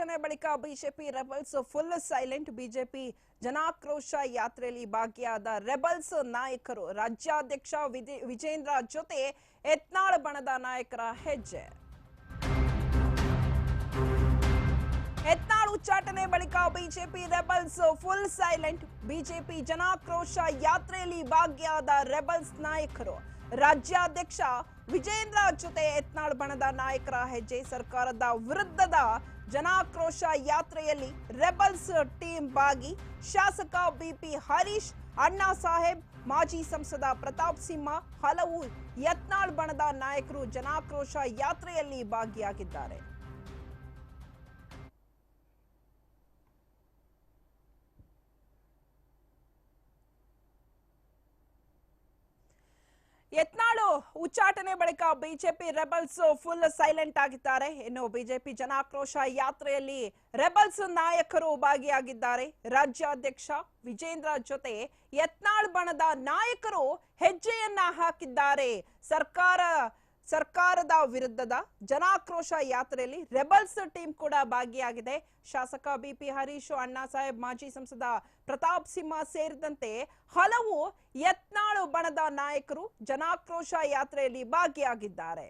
ಉಚ್ಚಾಟನೆ ಬಳಿಕ BJP rebels full silent BJP ಜನಾಕ್ರೋಶ ಯಾತ್ರೆಯಲ್ಲಿ ಭಾಗಿಯಾದ ರೆಬಲ್ಸ್ ನಾಯಕರು ರಾಜ್ಯಾಧ್ಯಕ್ಷ ವಿಧಿ- ವಿಜೇಂದ್ರ ಜೊತೆ ಯತ್ನಾಳ್ ಬಣದ ನಾಯಕರ ಹೆಜ್ಜೆ. ಯತ್ನಾಳ್ ಉಚ್ಚಾಟನೆ ಬಳಿಕ BJP rebels full silent BJP ಜನಾಕ್ರೋಶ ಯಾತ್ರೆಯಲ್ಲಿ ಭಾಗಿಯಾದ ರೆಬಲ್ಸ್ ನಾಯಕರು ರಾಜ್ಯಾಧ್ಯಕ್ಷ ವಿಜೇಂದ್ರ ಜೊತೆ ಯತ್ನಾಳ್ ಬಣದ ನಾಯಕರ ಹೆಜ್ಜೆ ಸರ್ಕಾರದ ವಿರುದ್ಧದ ಜನಾಕ್ರೋಶ ಯಾತ್ರೆಯಲ್ಲಿ ರೆಬಲ್ಸ್ ಟೀಮ್ ಭಾಗಿ ಶಾಸಕ ಬಿಪಿ ಹರೀಶ್, ಅಣ್ಣಾ ಸಾಹೇಬ್, ಮಾಜಿ ಸಂಸದ ಪ್ರತಾಪ್ ಸಿಂಹ, ಹಲವು ಯತ್ನಾಳ್ ಬಣದ ನಾಯಕರು ಜನಾಕ್ರೋಶ ಯಾತ್ರೆಯಲ್ಲಿ ಭಾಗಿಯಾಗಿದ್ದಾರೆ. ಯತ್ನಾಳು ಉಚ್ಚಾಟನೆ ಬಳಿಕ ಬಿಜೆಪಿ ರೆಬಲ್ಸ್ ಫುಲ್ ಸೈಲೆಂಟ್ ಆಗಿದ್ದಾರೆ. ಇನ್ನು ಬಿಜೆಪಿ ಜನಾಕ್ರೋಶ ಯಾತ್ರೆಯಲ್ಲಿ ರೆಬಲ್ಸ್ ನಾಯಕರು ಭಾಗಿಯಾಗಿದ್ದಾರೆ. ರಾಜ್ಯಾಧ್ಯಕ್ಷ ವಿಜೇಂದ್ರ ಜೊತೆ ಯತ್ನಾಳ್ ಬಣದ ನಾಯಕರು ಹೆಜ್ಜೆಯನ್ನ ಹಾಕಿದ್ದಾರೆ. ಸರ್ಕಾರ, ಸರ್ಕಾರದ ವಿರುದ್ಧದ ಜನಾಕ್ರೋಶ ಯಾತ್ರೆಯಲ್ಲಿ ರೆಬಲ್ಸ್ ಟೀಮ್ ಕೂಡ ಭಾಗಿಯಾಗಿದೆ. ಶಾಸಕ ಬಿಪಿ ಹರೀಶ್, ಅಣ್ಣಾ ಸಾಹೇಬ್, ಮಾಜಿ ಸಂಸದ ಪ್ರತಾಪ್ ಸಿಂಹ ಸೇರಿದಂತೆ ಹಲವು ಯತ್ನಾಳು ಬಣದ ನಾಯಕರು ಜನಾಕ್ರೋಶ ಯಾತ್ರೆಯಲ್ಲಿ ಭಾಗಿಯಾಗಿದ್ದಾರೆ.